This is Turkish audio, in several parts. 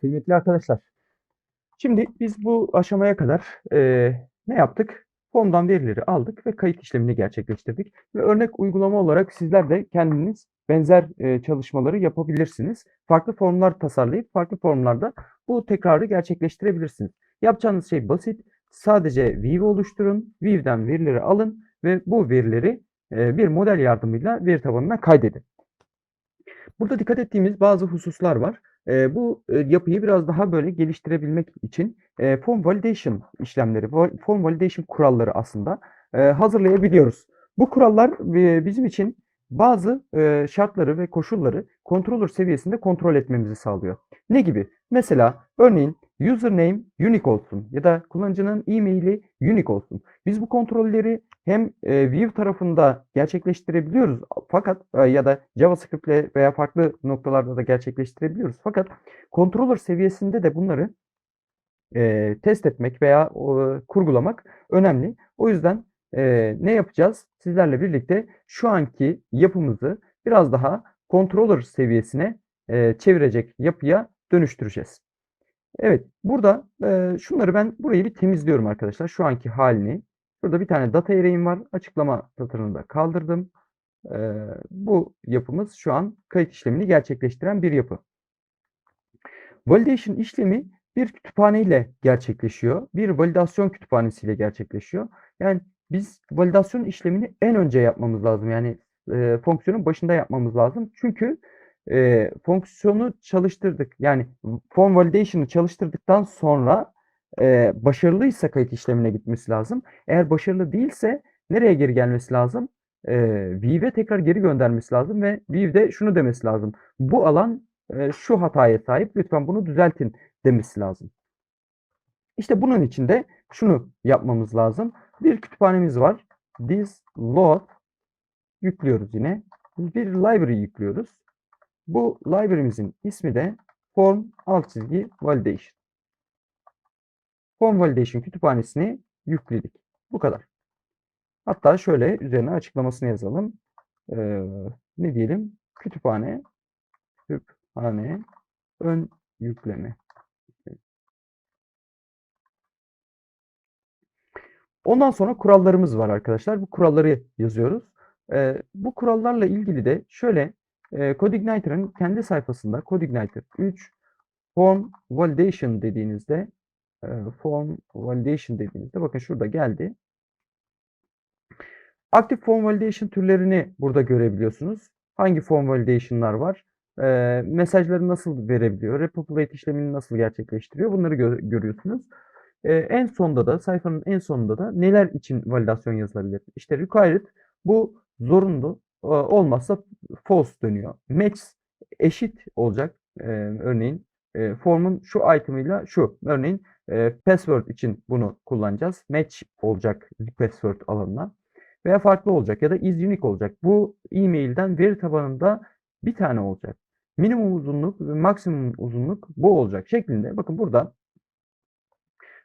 kıymetli arkadaşlar. Şimdi biz bu aşamaya kadar eee, ne yaptık? Formdan verileri aldık ve kayıt işlemini gerçekleştirdik. Ve örnek uygulama olarak sizler de kendiniz benzer eee, çalışmaları yapabilirsiniz. Farklı formlar tasarlayıp farklı formlarda bu tekrarı gerçekleştirebilirsiniz. Yapacağınız şey basit. Sadece View oluşturun, View'den verileri alın ve bu verileri eee, bir model yardımıyla veri tabanına kaydedin. Burada dikkat ettiğimiz bazı hususlar var. Eee, bu eee, yapıyı biraz daha böyle geliştirebilmek için eee, form validation işlemleri, form validation kuralları aslında eee, hazırlayabiliyoruz. Bu kurallar eee, bizim için bazı eee, şartları ve koşulları controller seviyesinde kontrol etmemizi sağlıyor. Ne gibi? Mesela örneğin username unique olsun ya da kullanıcının e-maili unique olsun. Biz bu kontrolleri hem e, Vue tarafında gerçekleştirebiliyoruz fakat e, ya da JavaScript ile veya farklı noktalarda da gerçekleştirebiliyoruz. Fakat controller seviyesinde de bunları e, test etmek veya o, kurgulamak önemli. O yüzden e, ne yapacağız? Sizlerle birlikte şu anki yapımızı biraz daha controller seviyesine e, çevirecek yapıya dönüştüreceğiz. Evet, burada e, şunları ben burayı bir temizliyorum arkadaşlar. Şu anki halini. Burada bir tane data array'im var. Açıklama satırını da kaldırdım. E, bu yapımız şu an kayıt işlemini gerçekleştiren bir yapı. Validation işlemi bir kütüphane ile gerçekleşiyor. Bir validasyon kütüphanesiyle gerçekleşiyor. Yani biz validasyon işlemini en önce yapmamız lazım. Yani e, fonksiyonun başında yapmamız lazım. Çünkü e, fonksiyonu çalıştırdık. Yani form validation'ı çalıştırdıktan sonra e, başarılıysa kayıt işlemine gitmesi lazım. Eğer başarılı değilse nereye geri gelmesi lazım? E, Vive'e tekrar geri göndermesi lazım ve Vive'de şunu demesi lazım. Bu alan e, şu hataya sahip. Lütfen bunu düzeltin demesi lazım. İşte bunun için de şunu yapmamız lazım. Bir kütüphanemiz var. This load yüklüyoruz yine. Bir library yüklüyoruz. Bu library'mizin ismi de form alt çizgi validation. Form validation kütüphanesini yükledik. Bu kadar. Hatta şöyle üzerine açıklamasını yazalım. Ee, ne diyelim? Kütüphane kütüphane ön yükleme. Ondan sonra kurallarımız var arkadaşlar. Bu kuralları yazıyoruz. Ee, bu kurallarla ilgili de şöyle e, CodeIgniter'ın kendi sayfasında CodeIgniter 3 form validation dediğinizde e, form validation dediğinizde bakın şurada geldi. Aktif form validation türlerini burada görebiliyorsunuz. Hangi form validation'lar var? E, mesajları nasıl verebiliyor? Repopulate işlemini nasıl gerçekleştiriyor? Bunları gö- görüyorsunuz. E, en sonda da sayfanın en sonunda da neler için validasyon yazılabilir? İşte required bu zorunlu olmazsa false dönüyor. Match eşit olacak. E, örneğin e, formun şu item'ıyla şu. Örneğin e, password için bunu kullanacağız. Match olacak password alanına. Veya farklı olacak ya da is unique olacak. Bu e-mail'den veri tabanında bir tane olacak. Minimum uzunluk ve maksimum uzunluk bu olacak şeklinde. Bakın burada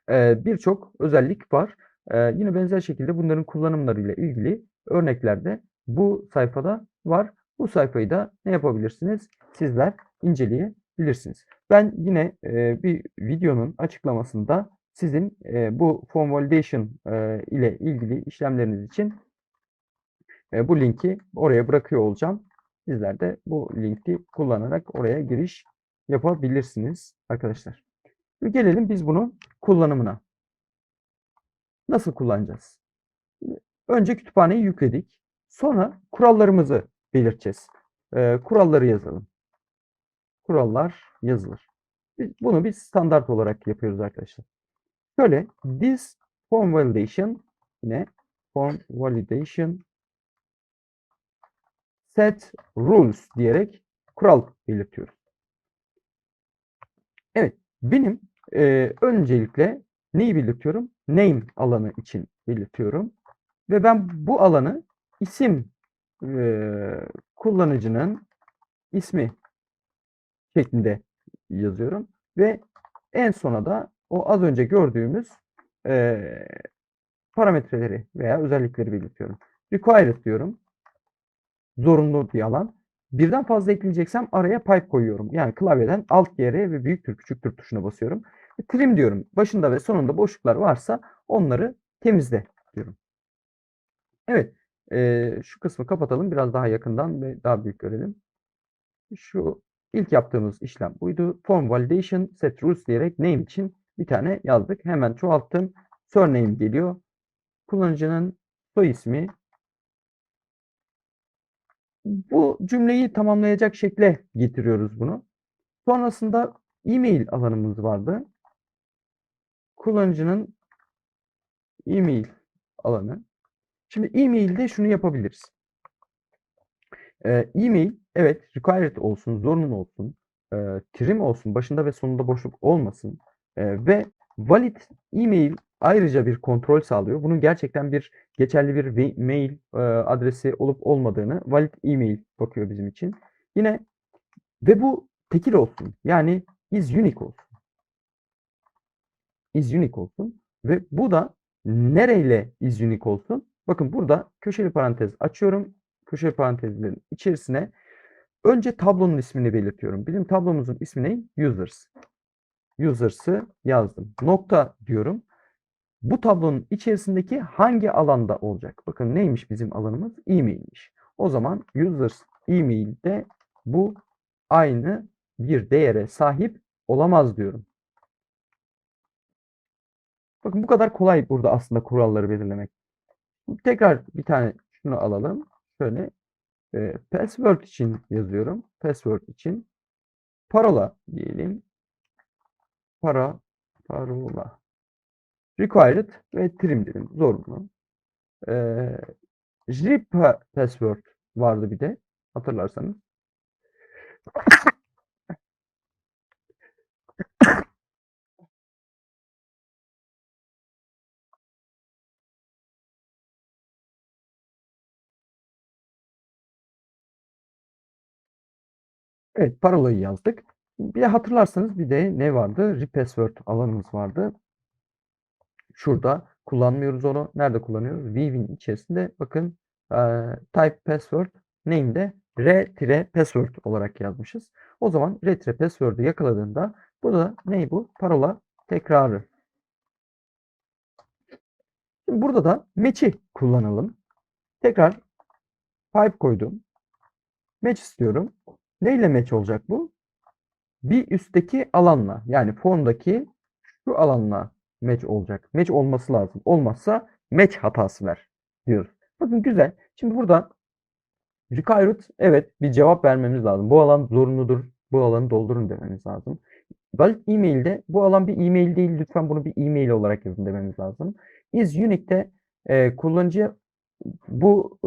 e, birçok özellik var. E, yine benzer şekilde bunların kullanımlarıyla ilgili örnekler de bu sayfada var. Bu sayfayı da ne yapabilirsiniz? Sizler inceleyebilirsiniz. Ben yine e, bir videonun açıklamasında sizin e, bu form validation e, ile ilgili işlemleriniz için e, bu linki oraya bırakıyor olacağım. Sizler de bu linki kullanarak oraya giriş yapabilirsiniz arkadaşlar. Şimdi gelelim biz bunun kullanımına. Nasıl kullanacağız? Önce kütüphaneyi yükledik. Sonra kurallarımızı belirteceğiz. Ee, kuralları yazalım. Kurallar yazılır. Bunu biz standart olarak yapıyoruz arkadaşlar. Şöyle this form validation yine form validation set rules diyerek kural belirtiyoruz. Evet, benim e, öncelikle neyi belirtiyorum? Name alanı için belirtiyorum. Ve ben bu alanı isim e, kullanıcının ismi şeklinde yazıyorum. Ve en sona da o az önce gördüğümüz e, parametreleri veya özellikleri belirtiyorum. Required diyorum. Zorunlu bir alan. Birden fazla ekleyeceksem araya pipe koyuyorum. Yani klavyeden alt yere ve büyüktür küçüktür tuşuna basıyorum. Ve trim diyorum. Başında ve sonunda boşluklar varsa onları temizle diyorum. Evet. Eee, şu kısmı kapatalım. Biraz daha yakından ve daha büyük görelim. Şu ilk yaptığımız işlem buydu. Form validation set rules diyerek name için bir tane yazdık. Hemen çoğalttım. Surname geliyor. Kullanıcının soy ismi. Bu cümleyi tamamlayacak şekle getiriyoruz bunu. Sonrasında e-mail alanımız vardı. Kullanıcının e-mail alanı. Şimdi e-mail'de şunu yapabiliriz. E-mail evet required olsun, zorunlu olsun, e, trim olsun, başında ve sonunda boşluk olmasın e, ve valid e-mail ayrıca bir kontrol sağlıyor. Bunun gerçekten bir geçerli bir mail e, adresi olup olmadığını valid e-mail bakıyor bizim için. Yine ve bu tekil olsun. Yani is unique olsun. Is unique olsun ve bu da nereyle is unique olsun? Bakın burada köşeli parantez açıyorum. Köşeli parantezlerin içerisine önce tablonun ismini belirtiyorum. Bizim tablomuzun ismi ne? Users. Users'ı yazdım. Nokta diyorum. Bu tablonun içerisindeki hangi alanda olacak? Bakın neymiş bizim alanımız? E-mail'miş. O zaman users e-mail'de bu aynı bir değere sahip olamaz diyorum. Bakın bu kadar kolay burada aslında kuralları belirlemek. Tekrar bir tane şunu alalım. Şöyle e, password için yazıyorum. Password için parola diyelim. Para, parola. Required ve trim dedim. Zorunlu. Ee, zip password vardı bir de. Hatırlarsanız. Evet, parolayı yazdık. Bir de hatırlarsanız bir de ne vardı? Repassword alanımız vardı. Şurada kullanmıyoruz onu. Nerede kullanıyoruz? Weave'in içerisinde bakın eee, type password name'de re-password olarak yazmışız. O zaman re-password'ü yakaladığında burada ne bu? Parola tekrarı. Şimdi burada da match'i kullanalım. Tekrar pipe koydum. Match istiyorum. Neyle match olacak bu? Bir üstteki alanla yani formdaki şu alanla match olacak. Match olması lazım. Olmazsa match hatası ver diyoruz. Bakın güzel. Şimdi burada required evet bir cevap vermemiz lazım. Bu alan zorunludur. Bu alanı doldurun dememiz lazım. Valid e-mail'de bu alan bir e-mail değil. Lütfen bunu bir e-mail olarak yazın dememiz lazım. Is Unique'de e, kullanıcıya bu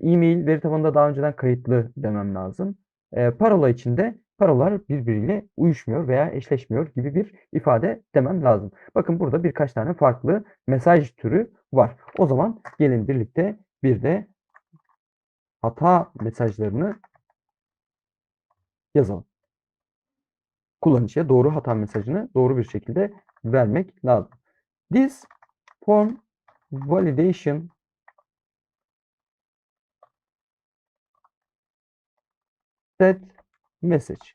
e-mail veri tabanında daha önceden kayıtlı demem lazım. E, parola içinde parolalar birbiriyle uyuşmuyor veya eşleşmiyor gibi bir ifade demem lazım. Bakın burada birkaç tane farklı mesaj türü var. O zaman gelin birlikte bir de hata mesajlarını yazalım. Kullanıcıya doğru hata mesajını doğru bir şekilde vermek lazım. This form validation set message.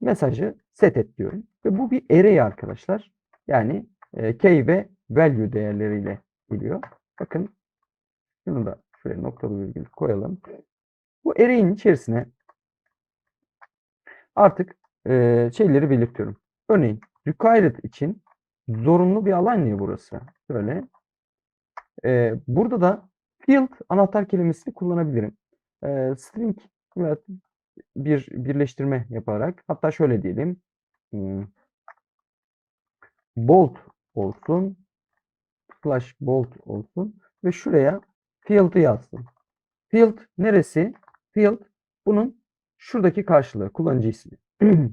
Mesajı set et diyorum. Ve bu bir array arkadaşlar. Yani e, key ve value değerleriyle geliyor. Bakın şunu da şuraya noktalı virgül koyalım. Bu array'in içerisine artık e, şeyleri belirtiyorum. Örneğin required için zorunlu bir alan ya burası. Böyle. E, burada da field anahtar kelimesini kullanabilirim. E, string bir birleştirme yaparak hatta şöyle diyelim. Hmm, bolt olsun. Slash bolt olsun. Ve şuraya field'ı yazsın. Field neresi? Field bunun şuradaki karşılığı. Kullanıcı ismi.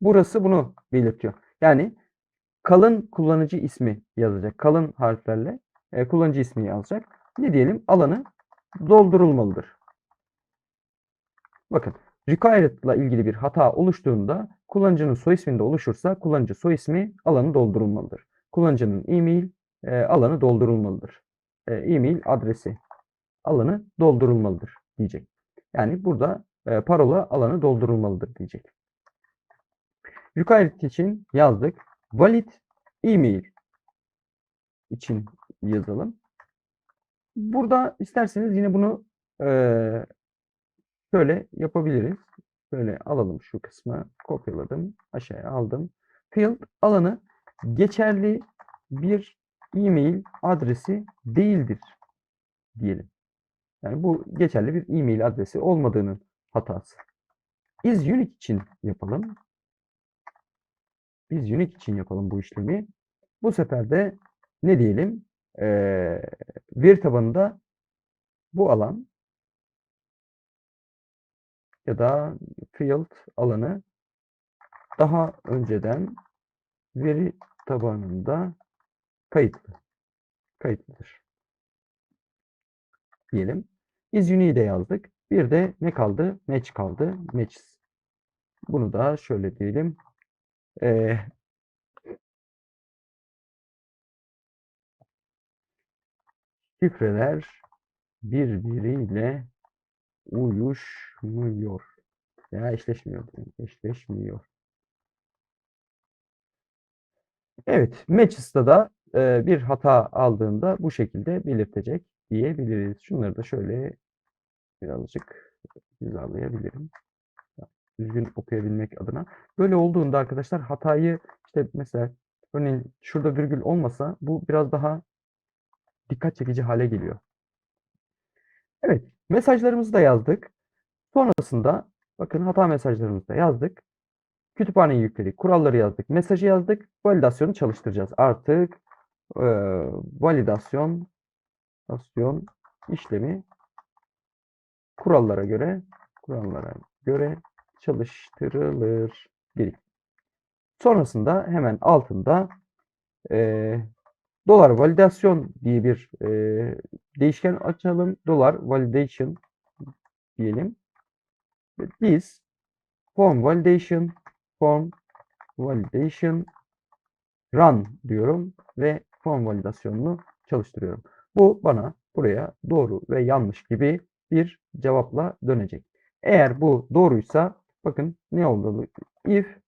Burası bunu belirtiyor. Yani kalın kullanıcı ismi yazacak. Kalın harflerle e, kullanıcı ismi yazacak. Ne diyelim? Alanı doldurulmalıdır. Bakın required ile ilgili bir hata oluştuğunda kullanıcının soy isminde oluşursa kullanıcı soy ismi alanı doldurulmalıdır. Kullanıcının e-mail e, alanı doldurulmalıdır. E, e-mail adresi alanı doldurulmalıdır diyecek. Yani burada e, parola alanı doldurulmalıdır diyecek. Required için yazdık. Valid email için yazalım. Burada isterseniz yine bunu e, şöyle yapabiliriz. Böyle alalım şu kısmı. Kopyaladım. Aşağıya aldım. Field alanı geçerli bir e-mail adresi değildir diyelim. Yani bu geçerli bir e-mail adresi olmadığının hatası. Is unique için yapalım. Biz unique için yapalım bu işlemi. Bu sefer de ne diyelim? Ee, veri tabanında bu alan ya da field alanı daha önceden veri tabanında kayıtlı. Kayıtlıdır. Diyelim. Is unique de yazdık. Bir de ne kaldı? Match kaldı. Matches. Bunu da şöyle diyelim. Ee, şifreler birbiriyle uyuşmuyor. Veya eşleşmiyor. Eşleşmiyor. Evet, Matches'ta da e, bir hata aldığında bu şekilde belirtecek diyebiliriz. Şunları da şöyle birazcık hizalayabilirim. Düzgün okuyabilmek adına. Böyle olduğunda arkadaşlar hatayı işte mesela örneğin şurada virgül olmasa bu biraz daha dikkat çekici hale geliyor. Evet, mesajlarımızı da yazdık. Sonrasında bakın hata mesajlarımızı da yazdık. Kütüphaneyi yükledik, kuralları yazdık, mesajı yazdık, validasyonu çalıştıracağız. Artık e, validasyon validasyon işlemi kurallara göre kurallara göre çalıştırılır. Bir. Sonrasında hemen altında e, dolar validasyon diye bir e, değişken açalım. Dolar validation diyelim. Biz form validation form validation run diyorum ve form validasyonunu çalıştırıyorum. Bu bana buraya doğru ve yanlış gibi bir cevapla dönecek. Eğer bu doğruysa bakın ne oldu? If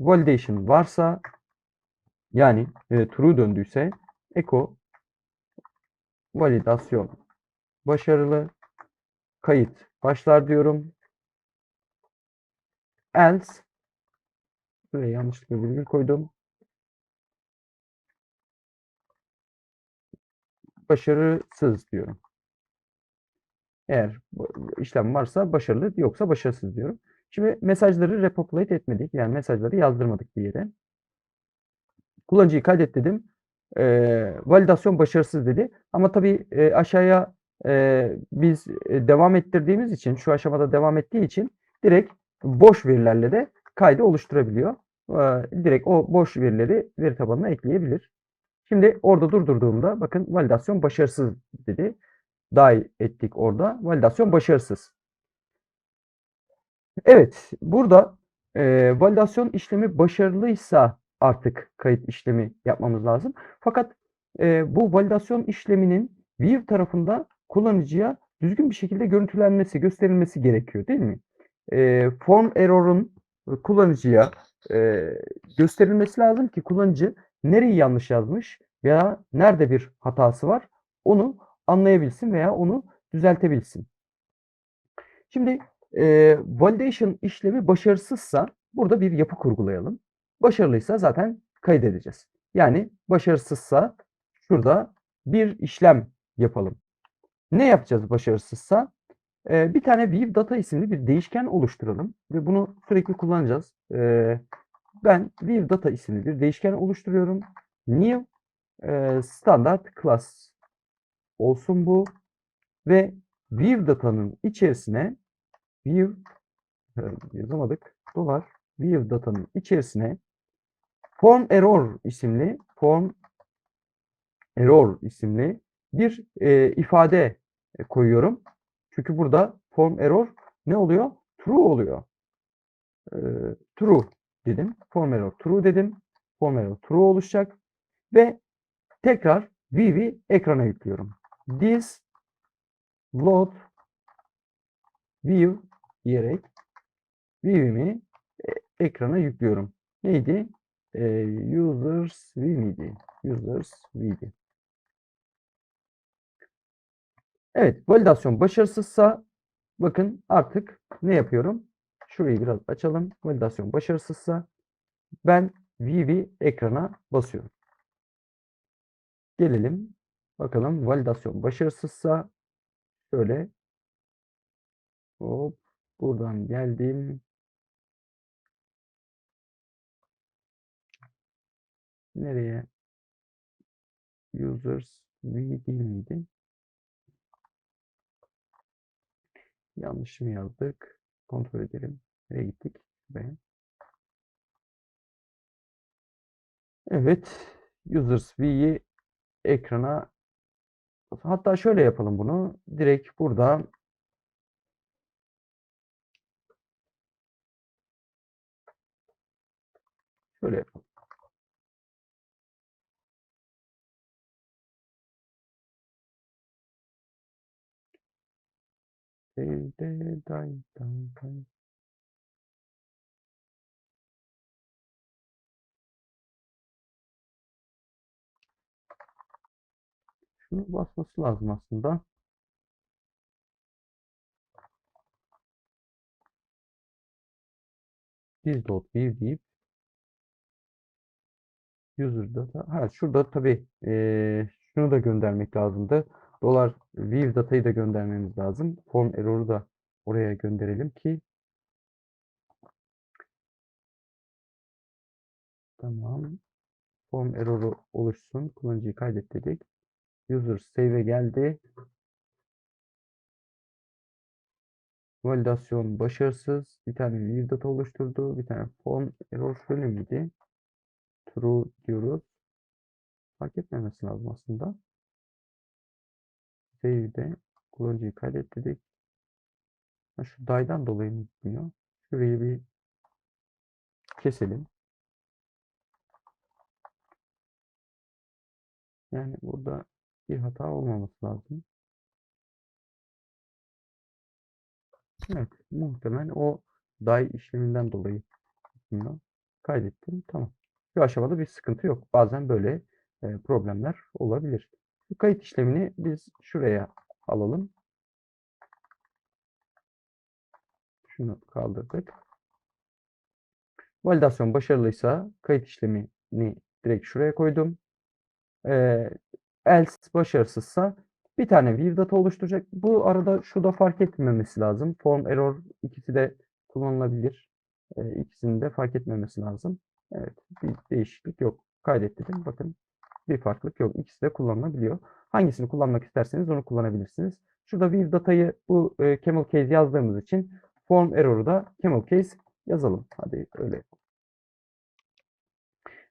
validation varsa yani e, true döndüyse echo validasyon başarılı kayıt başlar diyorum. Else buraya yanlışlıkla virgül koydum. Başarısız diyorum. Eğer işlem varsa başarılı yoksa başarısız diyorum. Şimdi mesajları repopulate etmedik. Yani mesajları yazdırmadık bir yere. Kullanıcıyı kaydet dedim. E, validasyon başarısız dedi. Ama tabii e, aşağıya e, biz e, devam ettirdiğimiz için, şu aşamada devam ettiği için direkt boş verilerle de kaydı oluşturabiliyor. E, direkt o boş verileri veri tabanına ekleyebilir. Şimdi orada durdurduğumda bakın validasyon başarısız dedi. Dahil ettik orada. Validasyon başarısız. Evet, burada e, validasyon işlemi başarılıysa artık kayıt işlemi yapmamız lazım. Fakat e, bu validasyon işleminin view tarafında kullanıcıya düzgün bir şekilde görüntülenmesi, gösterilmesi gerekiyor değil mi? E, form error'un kullanıcıya e, gösterilmesi lazım ki kullanıcı nereyi yanlış yazmış veya nerede bir hatası var onu anlayabilsin veya onu düzeltebilsin. Şimdi e, validation işlemi başarısızsa burada bir yapı kurgulayalım. Başarılıysa zaten kaydedeceğiz. Yani başarısızsa şurada bir işlem yapalım. Ne yapacağız başarısızsa? Ee, bir tane view data isimli bir değişken oluşturalım ve bunu sürekli kullanacağız. Ee, ben view data isimli bir değişken oluşturuyorum. New e, standart class olsun bu ve view datanın içerisine view e, yazamadık dolar view datanın içerisine form error isimli form error isimli bir e, ifade koyuyorum. Çünkü burada form error ne oluyor? True oluyor. E, true dedim. Form error true dedim. Form error true oluşacak. Ve tekrar VV ekrana yüklüyorum. This load view diyerek view'imi e- ekrana yüklüyorum. Neydi? Ee, users miydi? Users view'di. Evet, validasyon başarısızsa bakın artık ne yapıyorum? Şurayı biraz açalım. Validasyon başarısızsa ben view'i ekrana basıyorum. Gelelim. Bakalım validasyon başarısızsa şöyle hop buradan geldim. Nereye? Users view değil miydi? Yanlış mı yazdık? Kontrol edelim. Nereye gittik? Buraya. Evet. Users V'yi ekrana hatta şöyle yapalım bunu. Direkt burada şöyle yapalım. Şunu basması lazım aslında. Biz.view deyip user data. Ha şurada tabii eee, şunu da göndermek lazımdı. Dolar view datayı da göndermemiz lazım. Form error'u da oraya gönderelim ki tamam. Form error'u oluşsun. Kullanıcıyı kaydet dedik. User save'e geldi. Validasyon başarısız. Bir tane view data oluşturdu. Bir tane form error şöyle miydi? True diyoruz. Fark etmemesi lazım aslında. Save'de kullanıcıyı kaydet dedik. Ha, şu day'dan dolayı mı gitmiyor? Şurayı bir keselim. Yani burada bir hata olmaması lazım. Evet, muhtemelen o day işleminden dolayı gitmiyor. Kaydettim. Tamam. Şu aşamada bir sıkıntı yok. Bazen böyle problemler olabilir. Kayıt işlemini biz şuraya alalım. Şunu kaldırdık. Validasyon başarılıysa kayıt işlemini direkt şuraya koydum. Ee, else başarısızsa bir tane view data oluşturacak. Bu arada şu da fark etmemesi lazım. Form error ikisi de kullanılabilir. Ee, ikisini de fark etmemesi lazım. Evet, bir değişiklik yok. Kaydettim. Bakın bir farklılık yok. İkisi de kullanılabiliyor. Hangisini kullanmak isterseniz onu kullanabilirsiniz. Şurada view datayı bu e, camel case yazdığımız için form error'u da camel case yazalım. Hadi öyle.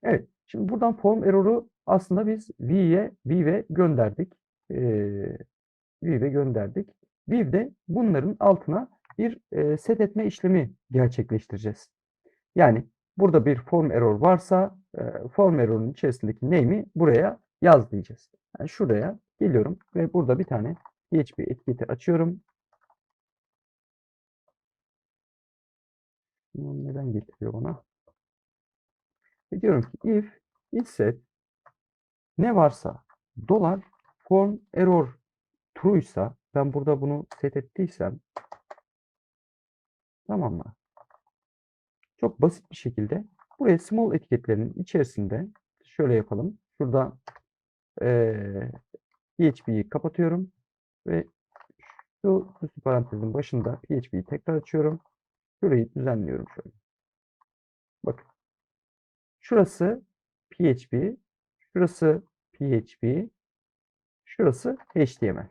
Evet. Şimdi buradan form error'u aslında biz V'ye View'e gönderdik. Ee, View'e gönderdik. View'de bunların altına bir e, set etme işlemi gerçekleştireceğiz. Yani burada bir form error varsa e, form error'un içerisindeki name'i buraya yaz diyeceğiz. Yani şuraya geliyorum ve burada bir tane PHP etiketi açıyorum. Neden getiriyor bana? Ve diyorum ki if isset ne varsa dolar form error true ise ben burada bunu set ettiysem tamam mı? Çok basit bir şekilde buraya small etiketlerinin içerisinde şöyle yapalım. Şurada eee PHP'yi kapatıyorum ve şu süslü parantezin başında PHP'yi tekrar açıyorum. Şurayı düzenliyorum şöyle. Bakın. Şurası PHP, şurası PHP, şurası HTML.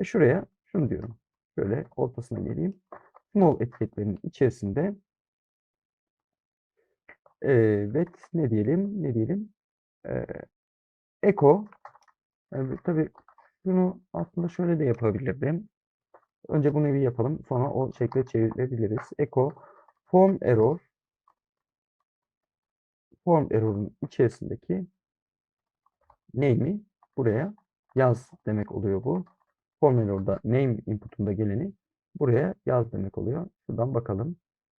Ve şuraya şunu diyorum. Şöyle ortasına geleyim. Small etiketlerinin içerisinde evet ne diyelim ne diyelim ee, echo evet, tabii şunu aslında şöyle de yapabilirdim. Önce bunu bir yapalım. Sonra o şekle çevirebiliriz. Echo form error form error'un içerisindeki name'i buraya yaz demek oluyor bu. Form error'da name input'unda geleni buraya yaz demek oluyor. Şuradan bakalım.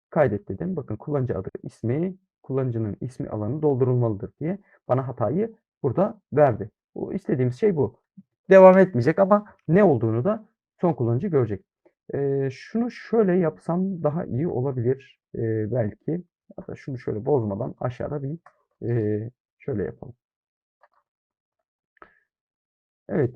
Kaydet dedim. Bakın kullanıcı adı ismi, kullanıcının ismi alanı doldurulmalıdır diye bana hatayı burada verdi. Bu istediğimiz şey bu. Devam etmeyecek ama ne olduğunu da son kullanıcı görecek. Ee, şunu şöyle yapsam daha iyi olabilir ee, belki. Hatta şunu şöyle bozmadan aşağıda bir ee, şöyle yapalım. Evet.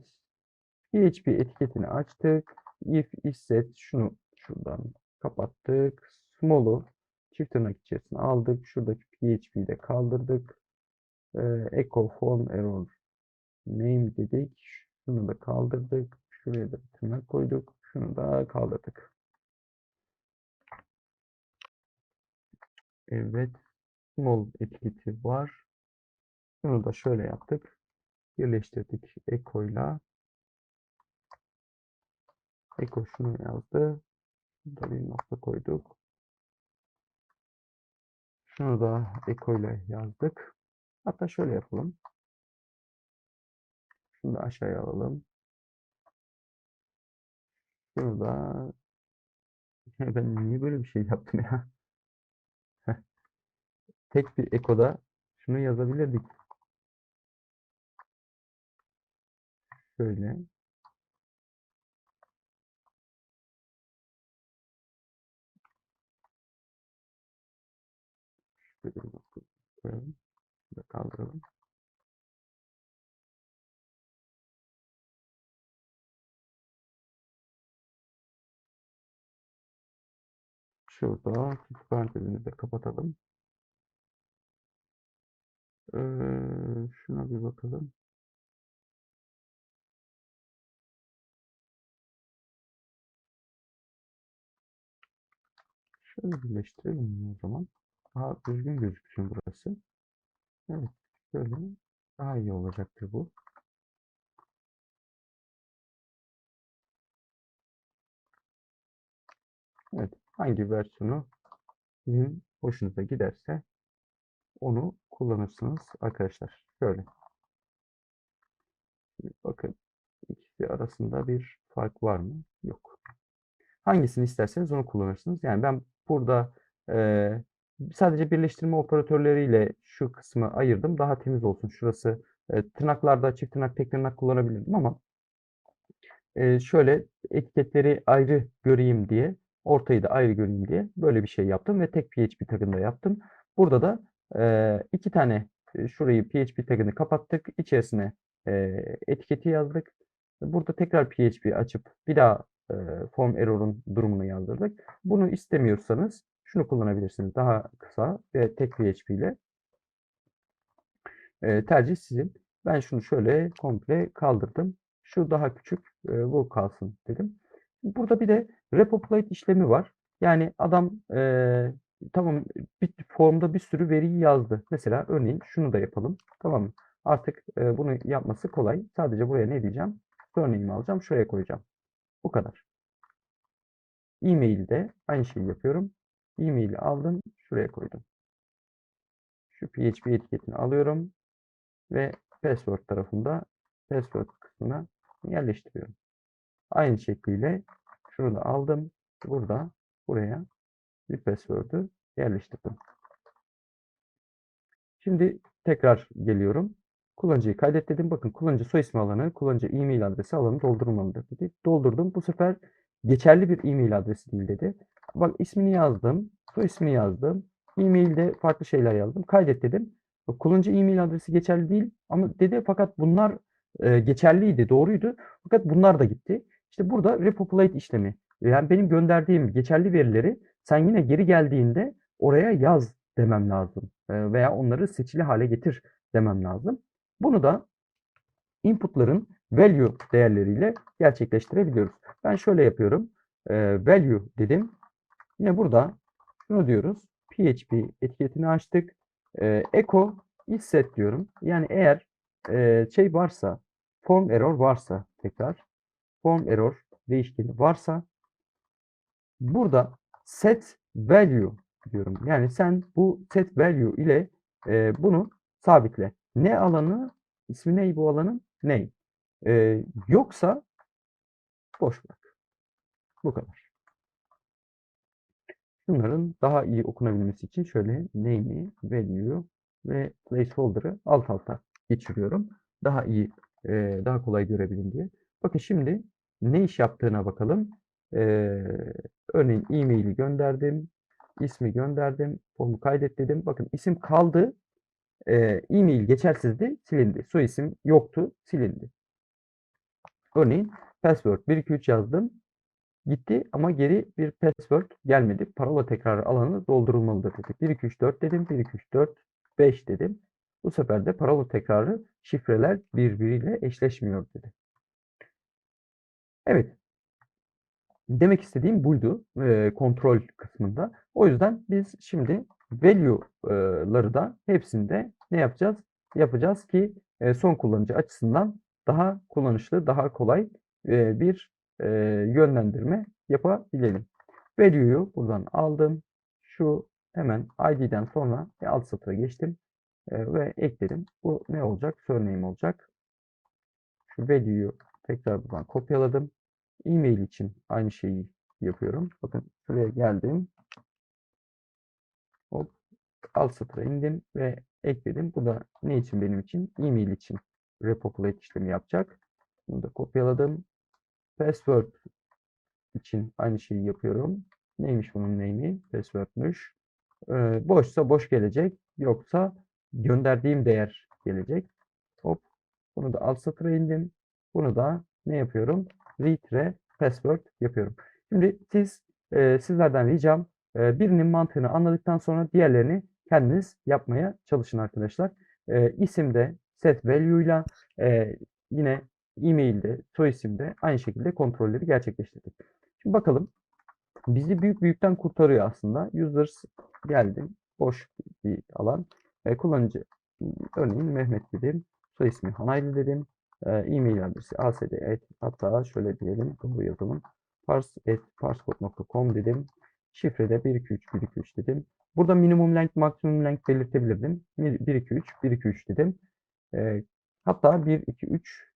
PHP etiketini açtık. If isset şunu şuradan kapattık. Small'u çift tırnak içerisine aldık. Şuradaki PHP'yi de kaldırdık. Ee, echo form error name dedik. Şunu da kaldırdık. Şuraya da tırnak koyduk. Şunu da kaldırdık. Evet. Small etiketi var. Şunu da şöyle yaptık. Birleştirdik echo ile. Echo şunu yazdı. Burada bir nokta koyduk. Şunu da echo ile yazdık. Hatta şöyle yapalım. Şunu da aşağıya alalım. Şunu da ben niye böyle bir şey yaptım ya? Tek bir ekoda şunu yazabilirdik. Şöyle. Bir nokta koyalım. Şunu da kaldıralım. Şurada parantezini de kapatalım. Ee, şuna bir bakalım. Şöyle birleştirelim o zaman? Daha düzgün gözüksün burası. Evet, şöyle daha iyi olacaktır bu. Evet, hangi versiyonu sizin hoşunuza giderse onu kullanırsınız arkadaşlar. Şöyle. Bakın ikisi arasında bir fark var mı? Yok. Hangisini isterseniz onu kullanırsınız. Yani ben burada e, sadece birleştirme operatörleriyle şu kısmı ayırdım. Daha temiz olsun. Şurası e, tırnaklarda çift tırnak tek tırnak kullanabilirdim ama e, şöyle etiketleri ayrı göreyim diye ortayı da ayrı göreyim diye böyle bir şey yaptım ve tek PHP tagında yaptım. Burada da e, iki tane e, şurayı PHP tagını kapattık. İçerisine e, etiketi yazdık. Burada tekrar PHP açıp bir daha e, form error'un durumunu yazdırdık. Bunu istemiyorsanız şunu kullanabilirsiniz. Daha kısa ve tek PHP ile. E, tercih sizin. Ben şunu şöyle komple kaldırdım. Şu daha küçük, e, bu kalsın dedim. Burada bir de repopulate işlemi var. Yani adam e, tamam bir formda bir sürü veriyi yazdı. Mesela örneğin şunu da yapalım. Tamam? Artık e, bunu yapması kolay. Sadece buraya ne diyeceğim? Örneğimi alacağım. Şuraya koyacağım. Bu kadar. E-mail'de aynı şeyi yapıyorum. E-mail'i aldım. Şuraya koydum. Şu PHP etiketini alıyorum. Ve password tarafında password kısmına yerleştiriyorum. Aynı şekliyle şunu da aldım. Burada buraya bir password'ü yerleştirdim. Şimdi tekrar geliyorum. Kullanıcıyı kaydet dedim. Bakın kullanıcı soy ismi alanı, kullanıcı e-mail adresi alanı doldurulmalıdır dedi. Doldurdum. Bu sefer geçerli bir e-mail adresi değil dedi. Bak ismini yazdım, soy ismini yazdım. E-mailde farklı şeyler yazdım. Kaydet dedim. Bak, kullanıcı e-mail adresi geçerli değil ama dedi fakat bunlar e, geçerliydi, doğruydu. Fakat bunlar da gitti. İşte burada repopulate işlemi. Yani benim gönderdiğim geçerli verileri sen yine geri geldiğinde oraya yaz demem lazım. E, veya onları seçili hale getir demem lazım. Bunu da inputların value değerleriyle gerçekleştirebiliyoruz. Ben şöyle yapıyorum. E, value dedim. Yine burada şunu diyoruz. PHP etiketini açtık. E, echo is set diyorum. Yani eğer e, şey varsa form error varsa tekrar form error değişkeni varsa burada set value diyorum. Yani sen bu set value ile e, bunu sabitle. Ne alanı, ismi ne bu alanın? Ne? E, yoksa boş bırak. Bu kadar. Bunların daha iyi okunabilmesi için şöyle name'i, value ve placeholder'ı alt alta geçiriyorum. Daha iyi, e, daha kolay görebilin diye. Bakın şimdi ne iş yaptığına bakalım. E, örneğin e-mail'i gönderdim, ismi gönderdim, formu kaydet dedim. Bakın isim kaldı, e-mail geçersizdi, silindi. Soyisim yoktu, silindi. Örneğin password 123 yazdım. Gitti ama geri bir password gelmedi. Parola tekrarı alanı doldurulmalıdır dedik. 1 2 3 4 dedim. 1 2 3 4 5 dedim. Bu sefer de parola tekrarı şifreler birbiriyle eşleşmiyor dedi. Evet. Demek istediğim buydu e, kontrol kısmında. O yüzden biz şimdi value'ları da hepsinde ne yapacağız? Yapacağız ki e, son kullanıcı açısından daha kullanışlı, daha kolay e, bir e, yönlendirme yapabilelim. Value'yu buradan aldım. Şu hemen ID'den sonra alt satıra geçtim e, ve ekledim. Bu ne olacak? Surname olacak. Şu value'yu tekrar buradan kopyaladım. E-mail için aynı şeyi yapıyorum. Bakın şuraya geldim. Hop. Alt satıra indim ve ekledim. Bu da ne için benim için? E-mail için repopulate işlemi yapacak. Bunu da kopyaladım. Password için aynı şeyi yapıyorum. Neymiş bunun name'i? Password'müş. Ee, boşsa boş gelecek. Yoksa gönderdiğim değer gelecek. Hop. Bunu da alt satıra indim. Bunu da ne yapıyorum? Retre password yapıyorum. Şimdi siz e, sizlerden ricam e, birinin mantığını anladıktan sonra diğerlerini kendiniz yapmaya çalışın arkadaşlar. E, isimde set value ile e, yine e-mail'de, soy isimde aynı şekilde kontrolleri gerçekleştirdik. Şimdi bakalım. Bizi büyük büyükten kurtarıyor aslında. Users geldim. Boş bir alan. E, kullanıcı örneğin Mehmet dedim. Soy ismi Hanaylı dedim. E, e-mail adresi asd et, hatta şöyle diyelim doğru yazalım. Pars et parscode.com dedim. Şifrede 123 123 dedim. Burada minimum length maksimum length belirtebilirdim. 123 123 dedim. E, hatta 123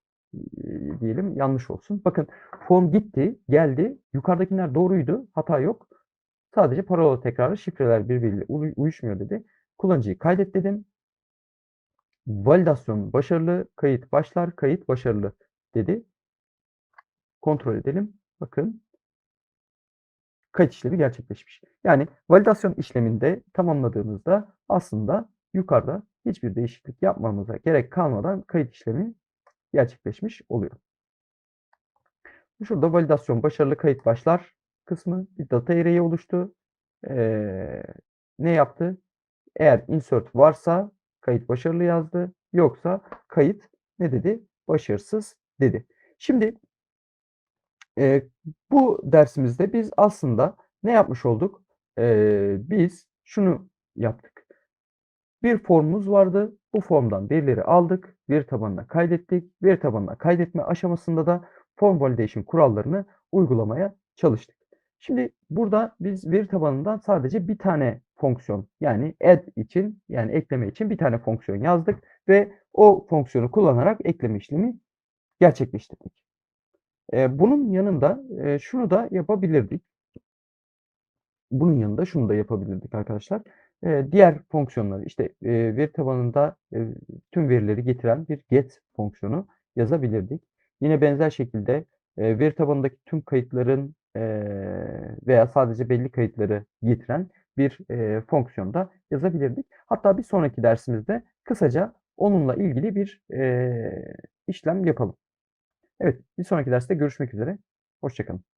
diyelim yanlış olsun. Bakın form gitti, geldi. Yukarıdakiler doğruydu. Hata yok. Sadece parola tekrarı şifreler birbiriyle uyuşmuyor dedi. Kullanıcıyı kaydet dedim. Validasyon başarılı, kayıt başlar, kayıt başarılı dedi. Kontrol edelim. Bakın kayıt işlemi gerçekleşmiş. Yani validasyon işleminde tamamladığımızda aslında yukarıda hiçbir değişiklik yapmamıza gerek kalmadan kayıt işlemi gerçekleşmiş oluyor. Şurada validasyon başarılı kayıt başlar kısmı bir data array oluştu. Ee, ne yaptı? Eğer insert varsa kayıt başarılı yazdı. Yoksa kayıt ne dedi? Başarısız dedi. Şimdi e, bu dersimizde biz aslında ne yapmış olduk? E, biz şunu yaptık. Bir formumuz vardı. Bu formdan verileri aldık. Veri tabanına kaydettik. Veri tabanına kaydetme aşamasında da form validation kurallarını uygulamaya çalıştık. Şimdi burada biz veri tabanından sadece bir tane fonksiyon yani add için yani ekleme için bir tane fonksiyon yazdık ve o fonksiyonu kullanarak ekleme işlemi gerçekleştirdik. Ee, bunun yanında e, şunu da yapabilirdik. Bunun yanında şunu da yapabilirdik arkadaşlar. Ee, diğer fonksiyonları işte e, veri tabanında e, tüm verileri getiren bir get fonksiyonu yazabilirdik. Yine benzer şekilde e, veri tabanındaki tüm kayıtların e, veya sadece belli kayıtları getiren bir e, fonksiyonda yazabilirdik. Hatta bir sonraki dersimizde kısaca onunla ilgili bir e, işlem yapalım. Evet, bir sonraki derste görüşmek üzere. Hoşçakalın.